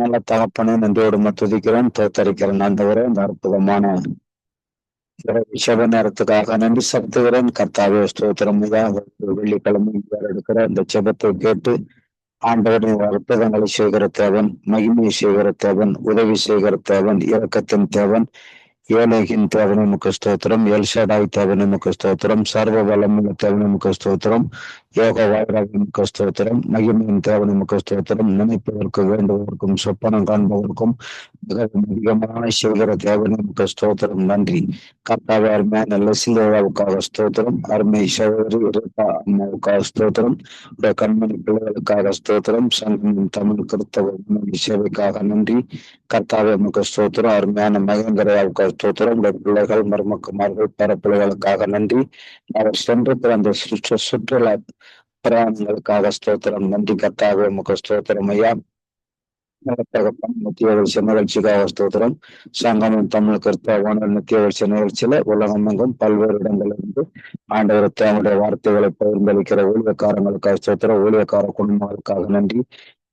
நல்ல தகப்பனே நன்றியோடு துதிக்கிறேன் தோத்தரிக்கிறேன் ஆண்டவரே இந்த அற்புதமான சிவ நேரத்துக்காக நன்றி செலுத்துகிறேன். கர்த்தாவே ஸ்தோத்திரம். வெள்ளிக்கிழமை எடுக்கிற இந்த செபத்தை கேட்டு ஆண்டவரின் அற்புதங்களை செய்கிற தேவன் மகிமையை செய்கிற தேவன் உதவி செய்கிற தேவன் இரக்கத்தின் தேவன் ஏழைகின் தேவனின் முக்க ஸ்தோத்திரம். எல்ஷடாய் தேவனின் முக்க ஸ்தோத்திரம். சர்வ வளமுள்ள தேவனை முக ஸ்தோத்திரம். யோக வாயிராவின் ஸ்தோத்திரம் மகிமையின் தேவனை முக ஸ்தோத்திரம் நினைப்பதற்கு வேண்டுவதற்கும் சொப்பனம் காண்பதற்கும் அதிகமான செய்கிற தேவனை ஸ்தோத்திரம் நன்றி. கர்த்தாவை அருமையான லெசிலேவாவுக்காக ஸ்தோத்திரம். அருமை சகோதரி அம்மாவுக்காக ஸ்தோத்திரம். கண்மணி பிள்ளைகளுக்காக ஸ்தோத்திரம். சங்கமின் தமிழ் கிறிஸ்தவ சேவைக்காக நன்றி. கர்த்தாவை முக ஸ்தோத்திரம். அருமையான மகேந்திரையாவுக்காக ஸ்தோத்திரம். பிள்ளைகள் மருமக்குமார்கள் பிள்ளைகளுக்காக நன்றி. அவர் சென்று பிறந்த சுற்றுலா பிரயாணங்களுக்காக ஸ்தோத்திரம் நன்றி கர்த்தாவே உமக்கு ஸ்தோத்திரம் ஐயா. நித்திய வருஷ நிகழ்ச்சிக்காக ஸ்தோத்திரம். சங்கமம் தமிழ் கருத்த வானல் நித்திய வருஷ நிகழ்ச்சியில உலகமெங்கும் பல்வேறு இடங்களிலிருந்து ஆண்டவர் தேவனுடைய வார்த்தைகளை பகிர்ந்தளிக்கிற ஊழியக்காரங்களுக்காக ஸ்தோத்திரம். ஊழியக்கார குடும்பங்களுக்காக நன்றி.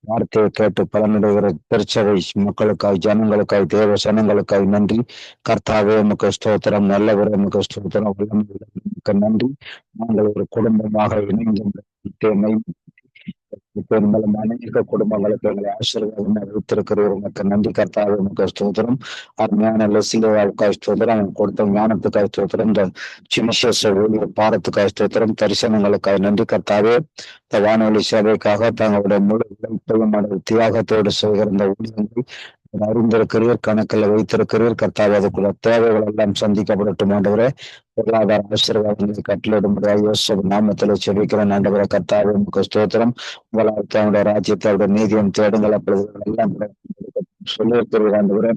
வார்த்தையை கேட்டு பலனடைகிற திருச்சபை மக்களுக்காய் ஜனங்களுக்காய் தேவ சனங்களுக்காய் நன்றி. கர்த்தாவே உமக்கு ஸ்தோத்திரம். நல்லவரே உமக்கு ஸ்தோத்திரம். நன்றி. நாங்கள் ஒரு குடும்பமாக இணைந்து பெரும்பாலும் அநேக குடும்பங்களுக்கு எங்களை ஆசீர்வாதம் அறிவித்திருக்கிறவர் உனக்கு நன்றி கர்த்தாவே உனக்கு ஸ்தோத்திரம். அருமையான லசிலுக்காய் ஸ்தோத்திரம். அவன் கொடுத்த ஞானத்துக்காக ஸ்தோத்திரம். இந்த சிமிசேஷ ஊழிய பாரத்துக்காய் ஸ்தோத்திரம். தரிசனங்களுக்காக நன்றி கர்த்தாவே. இந்த வானொலி சேவைக்காக தங்களுடைய முழு உழைப்பையும் தியாகத்தோடு செய்கிற இந்த ஊழியங்கள் அறிந்திருக்கிறீர் கணக்கில் வைத்திருக்கிறீர் கர்த்தாவே அதுக்குள்ள தேவைகள் எல்லாம் சந்திக்கப்படட்டும் ஆண்டவரே. பொருளாதார ஆசீர்வாதங்களை கட்டளிடும்படியாக யோசப் நாமத்தில் செபிக்கிறேன் ஆண்டவரை கர்த்தாவே முக ஸ்தோத்திரம். உங்களால் தன்னுடைய ராஜ்யத்தை அவருடைய நீதியம் தேடுங்கள் அப்பொழுது எல்லாம் சொல்லியிருக்கிறீர் ஆண்டவரே.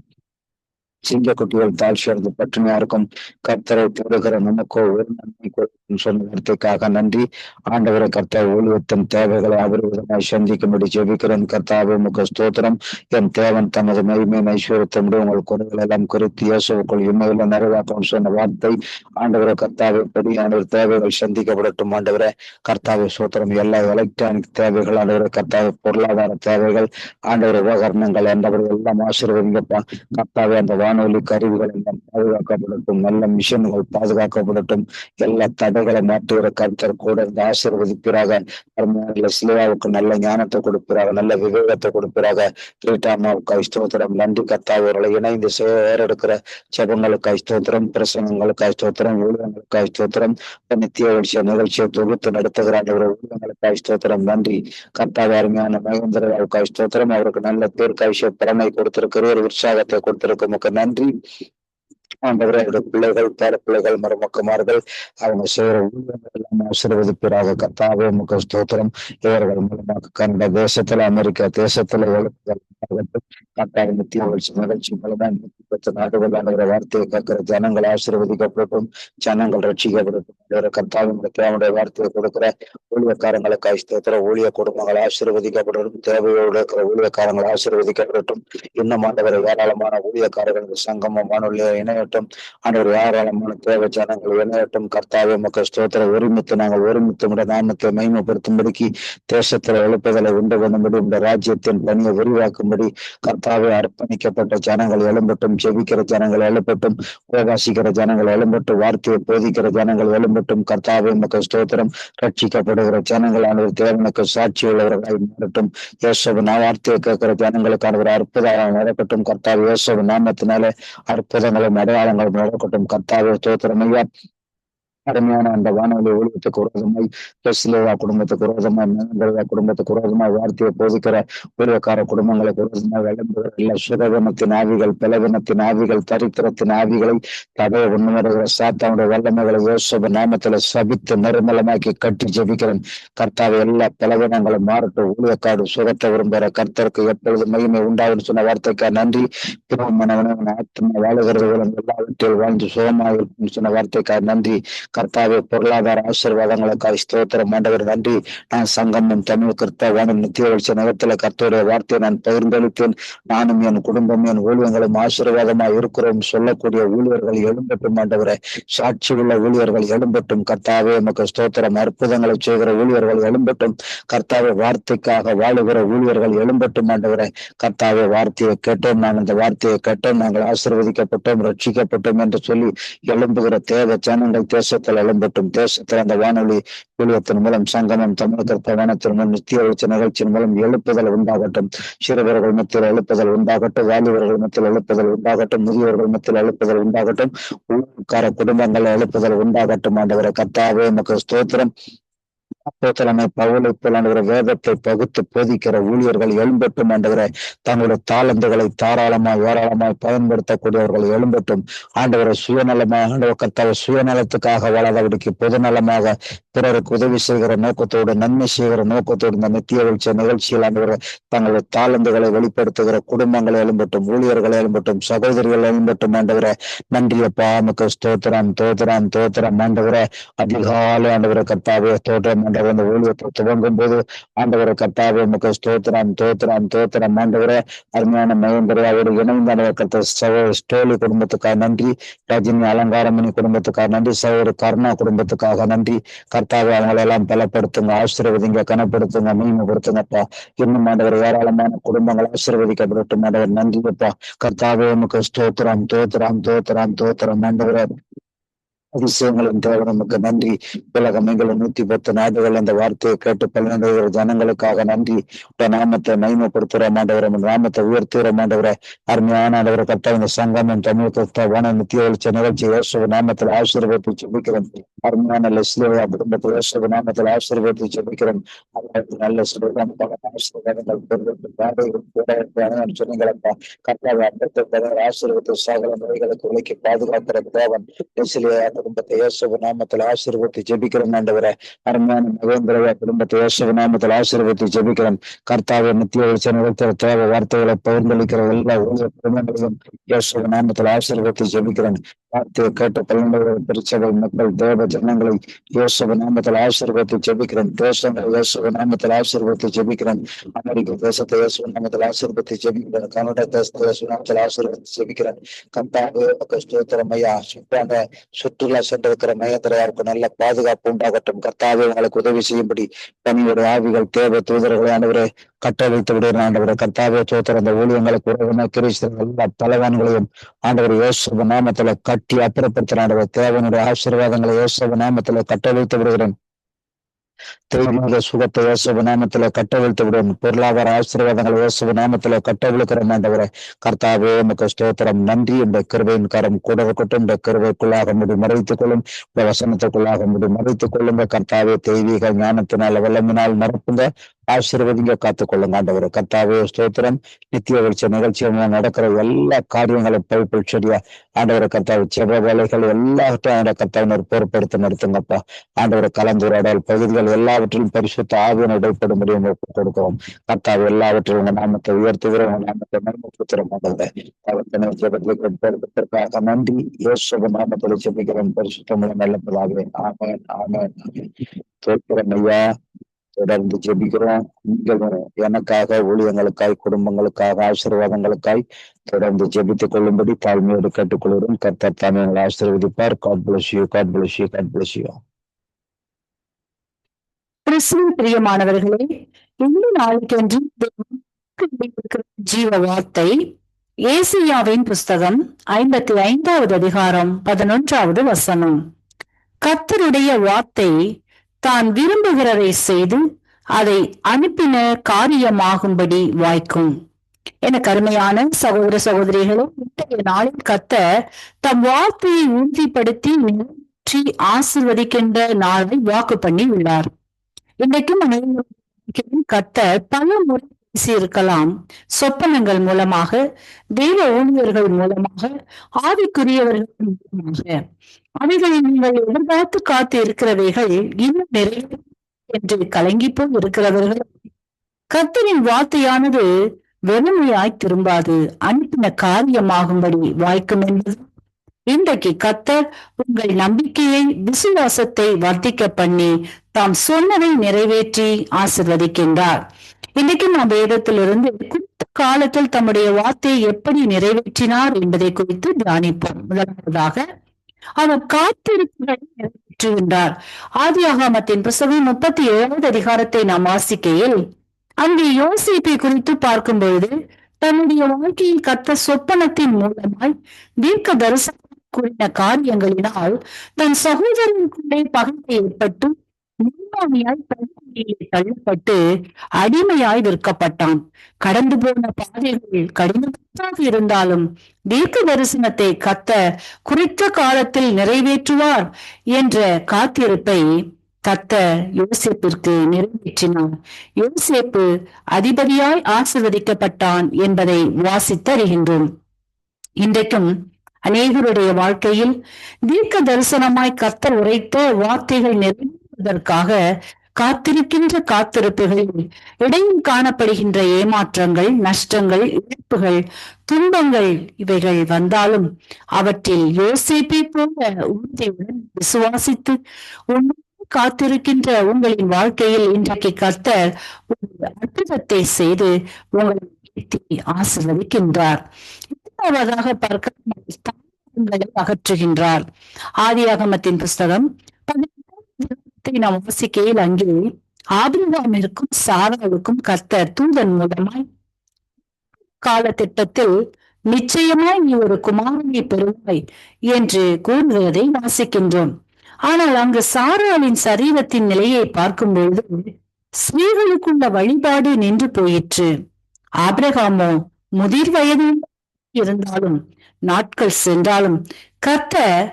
சிங்க குட்டிகள் தாழ்ச்சி சேர்ந்து பட்டினியா இருக்கும் கர்த்தரை தேடுகிற நமக்கோ ஒரு நன்மை சொன்ன வார்த்தைக்காக நன்றி. ஆண்டவரை கர்த்தர் ஊழியத்தின் தேவைகளை அபரிவிதமாய் சந்திக்கும்படி ஜெபிக்கிறேன் கர்த்தாவை முக ஸ்தோத்திரம். என் தேவன் தமது மகிமை ஐஸ்வரத்தை உங்கள் குறைகள் எல்லாம் குறித்து இயேசுக்குள் இம்மையில நிறைவாக்கம் சொன்ன வார்த்தை. ஆண்டவரை கர்த்தாவை படி ஆண்டவர் தேவைகள் சந்திக்கப்படட்டும் ஆண்டவரை. கர்த்தாவை சோத்திரம் எல்லா எலக்ட்ரானிக் தேவைகள் ஆண்டவரை கர்த்தாவை பொருளாதார தேவைகள் ஆண்டவர் உபகரணங்கள் என்றவர்கள் எல்லாம் ஆசீர்வதிங்கப்பா. கர்த்தாவை அந்த வானொலி கருவிகள் எல்லாம் பாதுகாக்கப்படட்டும் நல்ல மிஷின்கள் பாதுகாக்கப்படட்டும் எல்லா தடைகளை மாற்றுகிற கருத்தர் கூட இருந்து ஆசீர்வதிப்பிறாக சிலுவாவுக்கு நல்ல ஞானத்தை கொடுப்பிறாக நல்ல விவேகத்தை கொடுப்பிறாக ரீட்டாமாவுக்கு ஐஸ்தோத்திரம். நன்றி கத்தாவர்களை இணைந்து சேரெடுக்கிற ஜபங்களுக்கு ஐஸ்தோத்திரம் பிரசனங்களுக்கு ஐஸ்தோத்திரம் ஊழியங்களுக்கு ஐஸ்தோத்திரம் நித்திய விஷய நிகழ்ச்சியை தொகுத்து நடத்துகிறார் ஊழியங்களுக்கு ஐஸ்தோத்திரம் நன்றி கத்தாவை அருமையான மகேந்திர ஸ்தோத்திரம். அவருக்கு நல்ல தீர்க்காய்ச்சிய திறமை கொடுத்திருக்கிறவர் உற்சாகத்தை கொடுத்திருக்கும் நன்றி ஆண்டவரை பிள்ளைகள் பேர பிள்ளைகள் மருமக்குமார்கள் அவங்க செய்யற ஊழியர்கள் ஆசீர்வதிப்பீராக. கத்தாவே முக ஸ்தோத்திரம். இவர்கள் மூலமாக கன்னட தேசத்துல அமெரிக்கா தேசத்துல கட்டாய நித்திய மூலமாக நாடுகள் ஆண்டவரை வார்த்தையை கேட்கிற ஜனங்கள் ஆசீர்வதிக்கப்படட்டும். ஜனங்கள் ரட்சிக்கப்படட்டும். தேவனுடைய வார்த்தையை கொடுக்கிற ஊழியக்காரங்களுக்கு ஸ்தோத்திர ஊழிய குடும்பங்கள் ஆசீர்வதிக்கப்படட்டும். தேவையோடு இருக்கிற ஊழியக்காரங்கள் ஆசீர்வதிக்கப்படட்டும். இன்னும் ஆண்டவரை ஏராளமான ஊழியக்காரர்கள் சங்கமமான வானொலி இணையட்டும் ஆண்டவர் ஏராளமான தேவ ஜனங்கள் இணையட்டும் கர்த்தாவே மக்கள் ஸ்தோத்திர ஒருமித்து நாங்கள் ஒருமித்து உடைய நாமத்தை மைமைப்படுத்தும்படிக்கு தேசத்துல எழுப்புதலை உண்டு பண்ணும்படி இந்த ராஜ்யத்தின் பணியை விரிவாக்கும்படி கர்த்தாவே அர்ப்பணிக்கப்பட்ட ஜனங்கள் எழும்பட்டும் ஜெபிக்கிற ஜனங்கள் எழுப்பட்டும் உபவாசிக்கிற ஜனங்கள் எழும்பட்டும் வார்த்தையை போதிக்கிற ஜனங்கள் எழும்பட்டும். கர்த்தாவே மக்கள் ஸ்தோத்திரம். ரட்சிக்கப்படுகிற ஜனங்கள் ஜனங்களான தேவனுக்கு சாட்சி உள்ளவர்களாய் மாறட்டும். யோசபு நான் வார்த்தையை கேட்கிற ஜனங்களுக்கான ஒரு அற்புதம் நடக்கட்டும். கர்த்தாவே யோசபு நாமத்தினாலே அற்புதங்களும் அடையாளங்களும் நடக்கட்டும் கர்த்தாவே ஸ்தோத்திரம் ஐயா அருமையான அந்த வானொலி ஊழியத்துக்கு விரோதமாய் பெஸ்லேவா குடும்பத்துக்கு விரோதமாய் மேங்கல்வா குடும்பத்துக்கு விரோதமாய் வார்த்தையை போதிக்கிற ஊழியக்கார குடும்பங்களுக்கு விரோதமாய் விளம்புகிற எல்லா ஆவிகள் பிளவினத்தின் ஆவிகள் தரித்திரத்தின் ஆவிகளை தடையை உண்மையுற சாத்தாவுடைய வல்லமைகளை யோசப நாமத்துல சபித்து நிர்மலமாக்கி கட்டி ஜெபிக்கிறேன். கர்த்தாவை எல்லா பலவீனங்களும் மாறட்டும். ஊழியக்காடு சுகத்தை விரும்புகிற கர்த்தருக்கு எப்பொழுது மகிமை உண்டாகும் சொன்ன வார்த்தைக்கா நன்றி. திருமணவன ஆத்மா வாழுகிறது எல்லாவற்றில் வாழ்ந்து சுகமாக சொன்ன வார்த்தைக்கா நன்றி. கர்த்தாவே பொருளாதார ஆசீர்வாதங்களுக்காக ஸ்தோத்திரம். ஆண்டவர் நன்றி. நான் சங்கமும் தமிழ் கர்த்தாவான நித்திய வளர்ச்சி நகரத்துல கர்த்தருடைய வார்த்தையை நான் பகிர்ந்தளித்தேன். நானும் என் குடும்பம் என் ஊழியங்களும் ஆசீர்வாதமா இருக்கிறோம். சொல்லக்கூடிய ஊழியர்கள் எழும்பட்டும் ஆண்டவரை. சாட்சி உள்ள ஊழியர்கள் எழும்பட்டும். கர்த்தாவே நமக்கு ஸ்தோத்திரம். அற்புதங்களை செய்கிற ஊழியர்கள் எழும்பட்டும். கர்த்தாவை வார்த்தைக்காக வாழுகிற ஊழியர்கள் எழும்பட்டும் ஆண்டவரை. கர்த்தாவே வார்த்தையை கேட்டோம் நான். அந்த வார்த்தையை கேட்டோம் நாங்கள் ஆசீர்வதிக்கப்பட்டோம் ரட்சிக்கப்பட்டோம் என்று சொல்லி எழும்புகிற தேவ ஜனங்கள் தேசத்தில் அலம்பட்டும் தேசத்தில் அந்த வானொலி ஊழியத்தின் மூலம் சங்கமம் தமிழ் கற்பவனத்தின் மூலம் நித்திய வெளிச்ச நிகழ்ச்சியின் மூலம் எழுப்புதல் உண்டாகட்டும். சிறுவர்கள் மத்தியில் எழுப்புதல் உண்டாகட்டும். வாலிபர்கள் மத்தியில் எழுப்புதல் உண்டாகட்டும். முதியவர்கள் மத்தியில் எழுப்புதல் உண்டாகட்டும். ஊழியக்கார குடும்பங்கள் எழுப்புதல் உண்டாகட்டும். ஆண்டவரை கத்தாவே நமக்கு ஸ்தோத்திரம். அப்போத்தலமை பவுலை போலாண்டுகிற வேதத்தை பகுத்து போதிக்கிற ஊழியர்கள் எழும்பட்டும் ஆண்டவரை. தங்களுடைய தாளந்துகளை தாராளமாய் ஏராளமாய் பயன்படுத்தக்கூடியவர்கள் எழும்பட்டும். ஆண்டவரை சுயநலமாக ஆண்டவர் கர்த்தாவை சுயநலத்துக்காக வளர்ந்தவருக்கு பொதுநலமாக பிறருக்கு உதவி செய்கிற நோக்கத்தோடு நன்மை செய்கிற நோக்கத்தோடு இந்த நித்திய வெளிச்ச நிகழ்ச்சியில் ஆண்டவர் தங்களுடைய தாளந்துகளை வெளிப்படுத்துகிற குடும்பங்களை எழும்பட்டும் ஊழியர்களை எழும்பட்டும் சகோதரிகள் எழும்பட்டும் ஆண்டவரை. நன்றியப்பா நமக்கு ஸ்தோத்திரம் தோத்திரம் தோத்திரம் ஆண்டவரை. அதிகாலை ஆண்டவரை கர்த்தாவே தோற்றம் ஆண்டவர் அந்த ஊழியத்தை துவங்கும் போது ஆண்டவரை கர்த்தாவே நமக்கு ஸ்தோத்திரம் தோத்திரம் தோத்திரம். ஆண்டவரை அருமையான மகேந்திராவோடு இணைந்த ஆண்டவர் ஸ்டோலி குடும்பத்துக்காக நன்றி. ரஜினி அலங்காரமணி குடும்பத்துக்காக நன்றி. சகோதர கருணா குடும்பத்துக்காக நன்றி. கர்த்தாவை அவங்களை எல்லாம் பலப்படுத்துங்க ஆசீர்வதிங்க கனப்படுத்துங்க மீன்மைப்படுத்துங்கப்பா இன்னும் ஆண்டவர் ஏராளமான குடும்பங்கள் ஆசீர்வதிக்கப்படட்டும் ஆண்டவர். நன்றிப்பா கர்த்தாவே நமக்கு ஸ்தோத்திரம் தோத்திரம் தோத்திரம் தோத்திரம். ஆண்டவரே அதிசயங்களின் தேவை நமக்கு நன்றி. உலகம் எங்களை நூத்தி பத்து நாடுகள் அந்த வார்த்தையை கேட்டு பல்வேறு ஜனங்களுக்காக நன்றி. உடைய நாமத்தை மகிமைப்படுத்துகிற மாண்டவரை நாமத்தை உயர்த்துகிற மாண்டவரை அருமையான ஆண்டவரை கத்த இந்த சங்கமம் தமிழ் கத்த நித்திய வெளிச்ச நிகழ்ச்சி யோசுவ நாமத்தில் ஆசீர்வதித்து ஜெபிக்கிறேன் அருமையான லெஸ்லியா குடும்பத்தில் யோசுவ நாமத்தில் ஆசீர்வதித்து ஜெபிக்கிறேன் நல்ல சொன்னீங்களப்பா கர்த்தாவை அன்பத்தை ஆசீர்வத்து சாகல முறைகளுக்கு உழைக்கி பாதுகாக்கிற தேவன். லெஸ்லியா குடும்பத்தை இயேசுவ நாமத்தில் ஆசீர்வத்தை ஜெபிக்கிறேன் ஆண்டவரை. அருமையான மகேந்திரவ குடும்பத்தை இயேசுவ நாமத்தில் ஆசீர்வத்தை ஜெபிக்கிறேன் கர்த்தாவை நித்திய வெளிச்ச நிகழ்ச்சியில் தேவை வார்த்தைகளை பகிர்ந்தளிக்கிற எல்லா ஊழிய குடும்பங்களையும் இயேசுவ நாமத்தில் ஆசீர்வத்தை ஜெபிக்கிறேன் வார்த்தையை கேட்ட பல்வேறு திருச்சபை மக்கள் தேவ ஜனங்களை யோசுவ நாமத்தில் ஆசீர்வத்தை ஜெபிக்கிறேன். தேசங்கள் யோசுவ நாமத்தில் ஆசீர்வத்தை ஜெபிக்கிறேன். அமெரிக்க தேசத்தை யோசுவ நாமத்தில் ஆசீர்வத்தை ஜெபிக்கிறேன். கனடா தேசத்தை யோசுவ நாமத்தில் ஆசீர்வத்தை ஜெபிக்கிறேன். கந்தாவே ஸ்தோத்திரம் ஐயா. சுற்றாண்ட சுற்றுலா சென்றிருக்கிற மையத்திரையாருக்கு நல்ல பாதுகாப்பு உண்டாகட்டும். கர்த்தாவே உங்களுக்கு உதவி செய்யும்படி பணியோட ஆவிகள் தேவ தூதர்களை ஆண்டவரே கட்டளைத்து விடுகிற ஆண்டவரை. கர்த்தாவே சோத்திர அந்த ஊழியங்களுக்கு உறவினர் கிரிஸ்தர் எல்லா தலைவன்களையும் ஆண்டவர் யோசுவ நாமத்துல கட்டி அப்புறப்படுத்துற ஆண்டவர் தேவனுடைய ஆசீர்வாதங்களை இயேசுவ நாமத்துல கட்டளைத்து விடுகிறேன். தெய்வீக சுகத்தை இயேசுவ நாமத்துல கட்டவிழ்த்து விடும் பொருளாதார ஆசீர்வாதங்களை இயேசுவ நாமத்துல கட்டவிழுக்கிற ஆண்டவரை. கர்த்தாவே உமக்கு ஸ்தோத்திரம். நன்றி. இந்த கிருபையின் கரம் கூட இருக்கட்டும். இந்த கிருபைக்குள்ளாக முடி மறைத்துக் கொள்ளும் இந்த வசனத்துக்குள்ளாக முடி மறைத்துக் கொள்ளுங்க கர்த்தாவே தெய்வீக ஞானத்தினால் வல்லமினால் நிரப்புங்க. ஆசீர்வதிங்க காத்துக் கொள்ளுங்க ஆண்டவர். கத்தாவே ஸ்தோத்திரம். நித்திய வெளிச்ச நிகழ்ச்சிகள் நடக்கிற எல்லா காரியங்களும் பைப்பிள் சரியா ஆண்டவர் கத்தாவை செவ வேலைகள் எல்லாவற்றையும் ஆண்ட கத்தாவினர் பொறுப்படுத்தி நடத்துங்கப்பா ஆண்டவர் கலந்துரையாடல் பகுதிகள் எல்லாவற்றிலும் பரிசுத்த ஆவியன் இடைப்படும் முடியும் கொடுக்கிறோம். கத்தாவை எல்லாவற்றிலும் உங்க நாமத்தை உயர்த்துகிறோம். உங்க நாமத்தை மர்மப்படுத்துகிறோம் ஆண்டவரை. நன்றி. இயேசுவ நாமத்தில் செபிக்கிறோம் பரிசுத்தமுள்ள நல்ல பிதாவே. ஆமென் ஆமன் தோற்கிறோம் ஐயா. தொடர்ந்து ஜெபிக்கிறோம். நீங்களும் எனக்காக ஊழியங்களுக்காய் குடும்பங்களுக்காக ஆசீர்வாதங்களுக்காய் தொடர்ந்து ஜெபித்துக் கொள்ளும்படி தாழ்மையோடு கேட்டுக்கொள்கிறோம். கர்த்தர் தாமே உங்களை ஆசீர்வதிப்பார். God bless you God bless you God bless you கிறிஸ்துவின் பிரியமானவர்களே இந்த நாளுக்கென்று ஜீவ வார்த்தை ஏசியாவின் புஸ்தகம் ஐம்பத்தி ஐந்தாவது அதிகாரம் பதினொன்றாவது வசனம். கத்தருடைய வார்த்தை தான் விரும்புகிறதை செய்து அதை அனுப்பின காரியமாகும்படி வாய்க்கும். என கருமையான சகோதர சகோதரிகளும் இத்தகைய நாளில் கத்த தம் வார்த்தையை உறுதிப்படுத்தி நிறுத்தி ஆசிர்வதிக்கின்ற நாளை வாக்கு பண்ணி உள்ளார். இன்றைக்கும் அனைவரும் கத்த பல முறை பேசியிருக்கலாம். சொப்பனங்கள் மூலமாக தெய்வ ஊழியர்கள் மூலமாக ஆவிக்குரியவர்கள் மூலமாக. அவைகளை நீங்கள் எதிர்பார்த்து காத்து இருக்கிறவைகள் இன்னும் நிறைய என்று கலங்கி போய் இருக்கிறவர்கள். கத்தரின் வார்த்தையானது வெறுமையாய் திரும்பாது அனுப்பின காரியமாகும்படி வாய்க்கும் என்பது. இன்றைக்கு கத்தர் உங்கள் நம்பிக்கையை விசுவாசத்தை வர்த்திக்க பண்ணி தாம் சொன்னதை நிறைவேற்றி ஆசிர்வதிக்கின்றார். இன்றைக்கு நாம் வேதத்திலிருந்து குறித்த காலத்தில் தம்முடைய வார்த்தையை எப்படி நிறைவேற்றினார் என்பதை குறித்து தியானிப்போம். முதலாவதாக அவர் காத்திருப்புகளை நிறைவேற்றுகின்றார் ஆதி ஆகாமத்தின் புஸ்தகம் முப்பத்தி ஏழாவது அதிகாரத்தை நாம் வாசிக்கையில் அங்கே யோசிப்பை குறித்து பார்க்கும் பொழுது தன்னுடைய வாழ்க்கையில் கத்த சொப்பனத்தின் மூலமாய் தீர்க்க தரிசனம் கூறின காரியங்களினால் தன் சகோதரனுக்குள்ளே பகை ஏற்பட்டு நிர்வாணியாய் பள்ளியிலே தள்ளப்பட்டு அடிமையாய் விற்கப்பட்டான். கடந்து போன பாதைகள் கடினமாக இருந்தாலும் தீர்க்க தரிசனத்தை கத்த குறித்த காலத்தில் நிறைவேற்றுவார் என்ற காத்திருப்பை கத்த யோசிப்பிற்கு நிறைவேற்றினார். யோசிப்பு அதிபதியாய் ஆசிர்வதிக்கப்பட்டான் என்பதை வாசித்தறிகின்றோம். இன்றைக்கும் அநேகருடைய வாழ்க்கையில் தீர்க்க தரிசனமாய் கர்த்தர் உரைத்த வார்த்தைகள் நிறைவேற்றுவதற்காக காத்திருக்கின்ற காத்திருப்புகளில் இடையும் காணப்படுகின்ற ஏமாற்றங்கள் நஷ்டங்கள் இழப்புகள் துன்பங்கள் இவைகள் வந்தாலும் அவற்றில் யோசிப்பை போல உறுதியுடன் விசுவாசித்து உண்மை காத்திருக்கின்ற உங்களின் வாழ்க்கையில் இன்றைக்கு கர்த்தர் ஒரு அற்புதத்தை செய்து உங்களை ஆசிர்வதிக்கின்றார். இரண்டாவதாக பார்க்க அகற்றுகின்றார். அகற்றுகின்றார் ஆதியாகமத்தின் புஸ்தகம் வார்த்தை நாம் உபசிக்கையில் அங்கே ஆபிரகாமிற்கும் சாராவுக்கும் கர்த்தர் தூதன் மூலமாய் கால திட்டத்தில் நிச்சயமாய் நீ ஒரு குமாரனை பெறுவாய் என்று கூறுவதை வாசிக்கின்றோம். ஆனால் அங்கு சாராளின் சரீரத்தின் நிலையை பார்க்கும் பொழுது ஸ்ரீகளுக்குள்ள வழிபாடு நின்று போயிற்று. ஆபிரகாமோ முதிர் வயதில் இருந்தாலும் நாட்கள் சென்றாலும் கர்த்தர்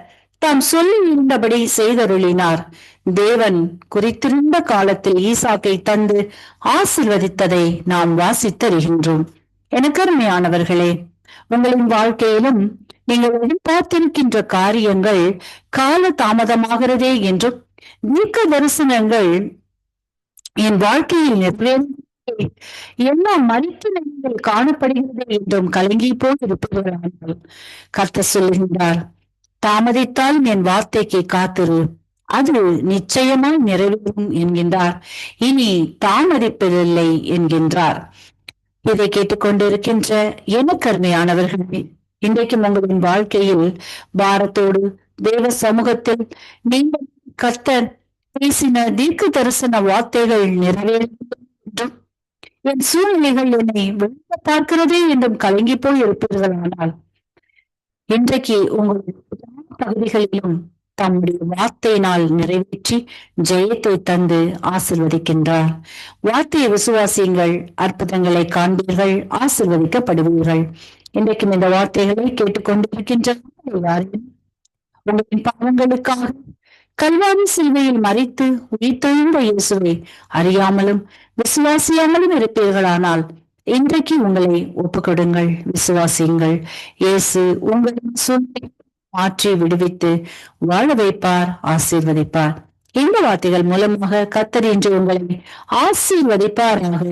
தாம் சொல்லி இருந்தபடி செய்தருளினார். தேவன் குறித்திருந்த காலத்தில் ஈசாக்கை தந்து ஆசிர்வதித்ததை நாம் வாசித்தருகின்றோம் எனக்கருமையானவர்களே உங்களின் வாழ்க்கையிலும் நீங்கள் எதிர்பார்த்திருக்கின்ற காரியங்கள் கால தாமதமாகிறதே என்றும் தீர்க்க தரிசனங்கள் என் வாழ்க்கையில் என்ன எல்லாம் மறித்து நிலையில் காணப்படுகிறது என்றும் கலங்கி போய் இருப்பவர்கள் கர்த்த சொல்லுகின்றார் தாமதித்தால் என் வார்த்தைக்கு காத்திரு. அது நிச்சயமாய் நிறைவேறும் என்கின்றார். இனி தாமதிப்பதில்லை என்கின்றார். இதை கேட்டுக்கொண்டிருக்கின்ற எனக்கருமையானவர்களே இன்றைக்கும் உங்களின் வாழ்க்கையில் பாரத்தோடு தேவ சமூகத்தில் நீங்கள் கர்த்தர் பேசின தீர்க்க தரிசன வார்த்தைகள் நிறைவேறும் என்றும் என் சூழ்நிலைகள் என்னை வெளியே பார்க்கிறதே என்றும் கலங்கி போய் இருப்பீர்களானால் இன்றைக்கு உங்கள் பகுதிகளிலும் தம்முடைய வார்த்தையினால் நிறைவேற்றி ஜெயத்தை தந்து ஆசிர்வதிக்கின்றார். வார்த்தையை விசுவாசியுங்கள் அற்புதங்களை காண்பீர்கள் ஆசிர்வதிக்கப்படுவீர்கள். இன்றைக்கும் இந்த வார்த்தைகளை கேட்டுக்கொண்டிருக்கின்ற உங்களின் பாவங்களுக்காக கல்வாரி சிலுவையில் மறைத்து உயிர்த்தெழுந்த இயேசுவை அறியாமலும் விசுவாசியாமலும் இருப்பீர்களானால் இன்றைக்கு உங்களை ஒப்புக்கொடுங்கள் விசுவாசியுங்கள். இயேசு உங்களின் சூழ்நிலை மாற்றி விடுவித்து வாழ வைப்பார் ஆசீர்வதிப்பார். இந்த வார்த்தைகள் மூலமாக கத்தர் என்று உங்களை ஆசீர்வதிப்பாராக.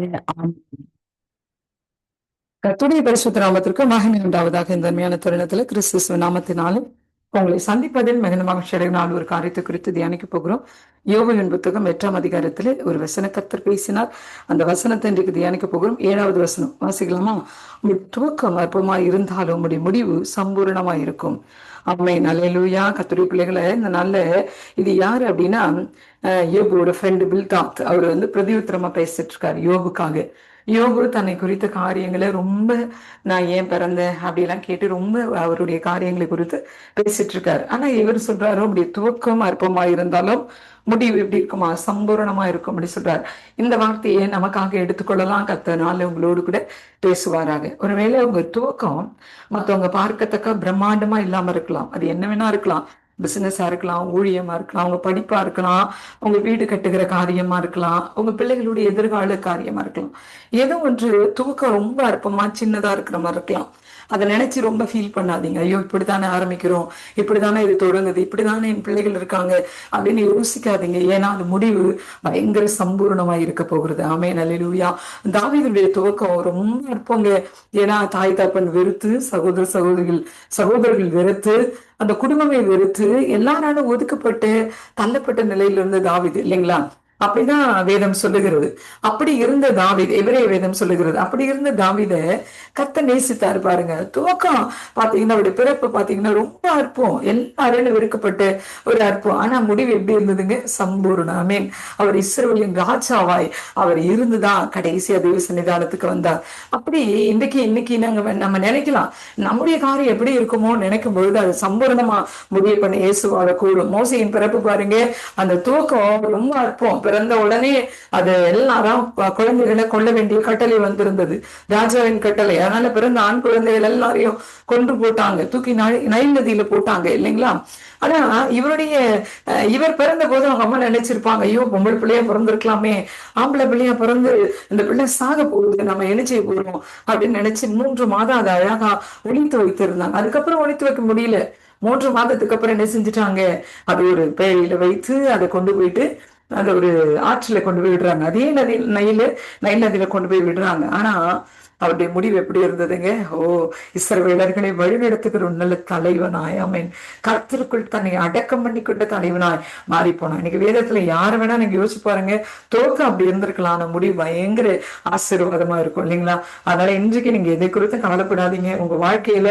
கத்துடைய பரிசுத்த நாமத்திற்கு மகிமை உண்டாவதாக இந்த அருமையான தருணத்துல கிறிஸ்துவ நாமத்தினாலும் உங்களை சந்திப்பதில் மிகுந்த மகிழ்ச்சி நாள் ஒரு காரியத்தை குறித்து தியானிக்க போகிறோம். யோகுவின் புத்தகம் எட்டாம் அதிகாரத்திலே ஒரு வசன கத்தர் பேசினார். அந்த வசனத்தை இன்றைக்கு தியானிக்க போகிறோம். ஏழாவது வசனம். வாசிக்கலாமா? உங்கள் துவக்கம் அற்பமாய் இருந்தாலும் உங்களுடைய முடிவு சம்பூரணமாய் இருக்கும். அம்மை நல்லூயா கத்துரை பிள்ளைகளை இந்த நல்ல இது யாரு அப்படின்னா அஹ், யோபுவோட ஃப்ரெண்டு பில்தாத். அவர் வந்து பிரதியுத்தரமா பேசிட்டு இருக்காரு. யோகுக்காக யோகுரு தன்னை குறித்த காரியங்களை ரொம்ப நான் ஏன் பிறந்தேன் அப்படிலாம் கேட்டு ரொம்ப அவருடைய காரியங்களை குறித்து பேசிட்டு இருக்காரு ஆனா இவர் சொல்றாரு அப்படி துவக்கம் அற்பமா இருந்தாலும் முடிவு எப்படி இருக்குமா? சம்பூரணமா இருக்கும் அப்படி சொல்றாரு. இந்த வார்த்தையை நமக்காக எடுத்துக்கொள்ளலாம். கத்தனால உங்களோடு கூட பேசுவாராக. ஒருவேளை உங்க துவக்கம் மத்தவங்க பார்க்கத்தக்க பிரம்மாண்டமா இல்லாம இருக்கலாம். அது என்ன வேணா இருக்கலாம். பிசினஸா இருக்கலாம் ஊழியமா இருக்கலாம் அவங்க படிப்பா இருக்கலாம் அவங்க வீடு கட்டுகிற காரியமா இருக்கலாம் உங்க பிள்ளைகளுடைய எதிர்கால காரியமா இருக்கலாம். ஏதோ ஒன்று துவக்கம் ரொம்ப அற்பமா சின்னதா இருக்கிற மாதிரி இருக்கலாம். அதை நினைச்சு ரொம்ப ஃபீல் பண்ணாதீங்க. ஐயோ இப்படித்தானே ஆரம்பிக்கிறோம் இப்படி தானே இது தொடங்குது இப்படி தானே என் பிள்ளைகள் இருக்காங்க அப்படின்னு யோசிக்காதீங்க. ஏன்னா அது முடிவு பயங்கர சம்பூர்ணமா இருக்க போகிறது. ஆமே நல்லூயா தாவிதனுடைய துவக்கம் ரொம்ப அற்பங்க. ஏன்னா தாய் தாப்பன் வெறுத்து சகோதர சகோதரிகள் சகோதரர்கள் வெறுத்து அந்த குடும்பமே வெறுத்து எல்லாராலும் ஒதுக்கப்பட்டு தள்ளப்பட்ட நிலையில இருந்த தாவிது இல்லைங்களா? அப்படிதான் வேதம் சொல்லுகிறது. அப்படி இருந்த தாவித எவரே வேதம் சொல்லுகிறது. அப்படி இருந்த தாவித கத்த நேசித்தார் பாருங்க. துவக்கம் பாத்தீங்கன்னா அவருடைய பிறப்பு பாத்தீங்கன்னா ரொம்ப அற்பம் எல்லாரும் வெறுக்கப்பட்ட ஒரு அற்பம் ஆனா முடிவு எப்படி இருந்ததுங்க? சம்பூர்ண மீன் அவர் இஸ்ரோலின் ராஜாவாய் அவர் இருந்துதான் கடைசியா அதிக சன்னிதானத்துக்கு வந்தார். அப்படி இன்னைக்கு இன்னைக்கு நாங்க நம்ம நினைக்கலாம். நம்முடைய காரியம் எப்படி இருக்குமோ நினைக்கும் பொழுது அது சம்பூர்ணமா முடிவு பண்ண இயேசுவாக கூடும். மோசையின் பிறப்பு பாருங்க. அந்த தூக்கம் ரொம்ப அற்பம் பிறந்த உடனே அது எல்லாரும் குழந்தைகளை கொள்ள வேண்டிய கட்டளை வந்திருந்தது. ராஜாவின் கட்டளை. அதனால பிறந்த ஆண் குழந்தைகள் எல்லாரையும் கொன்று போட்டாங்க. தூக்கி நைல் நதியில போட்டாங்க இல்லைங்களா? ஆனா இவருடைய இவர் பிறந்த போது அவங்க அம்மா நினைச்சிருப்பாங்க ஐயோ பொம்பளை பிள்ளையா பிறந்திருக்கலாமே ஆம்பளை பிள்ளையா பிறந்து இந்த பிள்ளை சாக போகுது நம்ம என்ன செய்ய போறோம் அப்படின்னு நினைச்சு மூன்று மாதம் அதை அழகா ஒழித்து வைத்திருந்தாங்க. அதுக்கப்புறம் ஒழித்து வைக்க முடியல. மூன்று மாதத்துக்கு அப்புறம் என்ன செஞ்சுட்டாங்க? அது ஒரு பேழையில வைத்து அதை கொண்டு போயிட்டு அதை ஒரு ஆற்றில கொண்டு போய் விடுறாங்க. அதே நதி நைல நைல் நதியில கொண்டு போய் விடுறாங்க. ஆனா அவருடைய முடிவு எப்படி இருந்ததுங்க? ஓ இஸ்ரவேலர்களை வழிநடத்துகிற ஒரு நல்ல தலைவனாய் அமேன் கர்த்தருக்குள் தன்னை அடக்கம் பண்ணி கொண்ட தலைவனாய் மாறி போனான் இன்னைக்கு வேதத்துல யாரை வேணா நீங்க யோசிச்சு பாருங்க. தோக்கம் அப்படி இருந்திருக்கலாம். ஆனா முடிவு பயங்கர ஆசீர்வாதமா இருக்கும் இல்லைங்களா? அதனால இன்றைக்கு நீங்க எதை குறித்து கவலைப்படாதீங்க. உங்க வாழ்க்கையில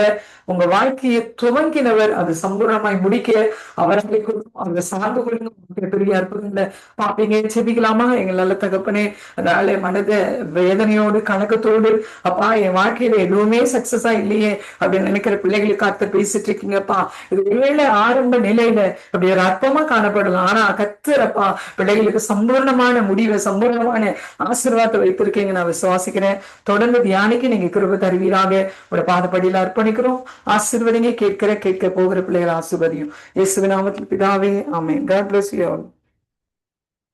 உங்க வாழ்க்கையை துவங்கினவர் அது சம்பூர்ணமாய் முடிக்க அவர்களை அவங்க சார்ந்து கொள்ளுங்க. பெரிய அற்புதங்களை பாப்பீங்க செபிக்கலாமா எங்க நல்ல தகப்பனே அதனால மனத வேதனையோடு கணக்கத்தோடு அப்பா என் வாழ்க்கையில எதுவுமே சக்சஸா இல்லையே அப்படின்னு நினைக்கிற பிள்ளைகளுக்கு அர்த்த பேசிட்டு இருக்கீங்கப்பா. இது ஒருவேளை ஆரம்ப நிலையில அப்படி ஒரு அற்பமா காணப்படலாம். ஆனா கத்துறப்பா பிள்ளைகளுக்கு சம்பூர்ணமான முடிவை சம்பூர்ணமான ஆசீர்வாதத்தை வைத்திருக்கீங்க. நான் விசுவாசிக்கிறேன். தொடர்ந்து தியானிக்கு நீங்க கிருப தருவீராக. ஒரு பாதப்படியில அர்ப்பணிக்கிறோம். ஆசீர்வதிங்க. கேட்கிற கேட்க போகிற பிள்ளைகள் ஆசீர்வதியும். இயேசுவின் நாமத்தில் பிதாவே ஆமென். காட் பிளஸ் யூ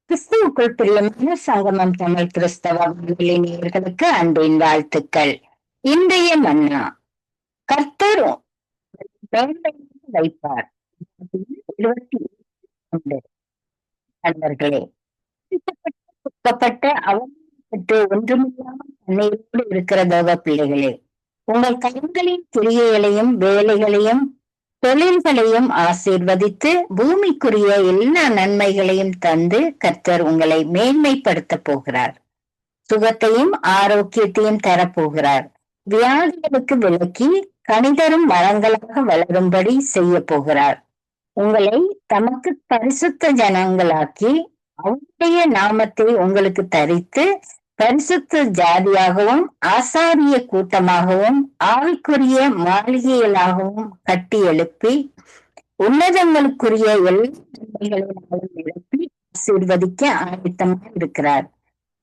கிறிஸ்துவுக்குள் பிரியமான சாகமம் தமிழ் கிறிஸ்தவ வானொலி நேயர்களுக்கு அன்பின் வாழ்த்துக்கள். இன்றைய மன்னா கர்த்தர் வைப்பார். இருபத்தி ஒன்று நண்பர்களே சுத்தப்பட்ட அவமானப்பட்டு ஒன்றுமில்லாமல் தண்ணீரோடு இருக்கிற தேவ பிள்ளைகளே உங்கள் கண்களின் கிரியைகளையும் வேலைகளையும் தொழில்களையும் ஆசீர்வதித்து பூமிக்குரிய எல்லா நன்மைகளையும் தந்து கர்த்தர் உங்களை மேன்மைப்படுத்த போகிறார். சுகத்தையும் ஆரோக்கியத்தையும் தரப்போகிறார். வியாதிகளுக்கு விலக்கி கணிதரும் மரங்களாக வளரும்படி செய்ய போகிறார். உங்களை தமக்கு பரிசுத்த ஜனங்களாக்கி அவருடைய நாமத்தை உங்களுக்கு தரித்து பரிசுத்த ஜாதியாகவும் ஆசாரிய கூட்டமாகவும் ஆவிக்குரிய மாளிகைகளாகவும் கட்டி எழுப்பி உன்னதங்களுக்குரிய எல்லா எழுப்பி ஆசீர்வதிக்க ஆயத்தமாக இருக்கிறார்.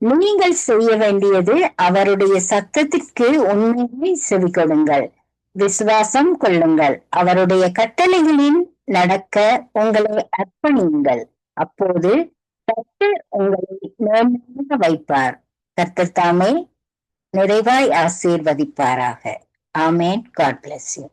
நீங்கள் செய்ய வேண்டியது அவருடைய சத்தத்திற்கு உண்மையை செவி கொடுங்கள் விசுவாசம் கொள்ளுங்கள். அவருடைய கட்டளைகளில் நடக்க உங்களை அர்ப்பணியுங்கள். அப்போது கர்த்தர் உங்களை மேன்மையாக வைப்பார். கர்த்தர் தாமே நிறைவாய் ஆசீர்வதிப்பாராக. ஆமேன். God bless you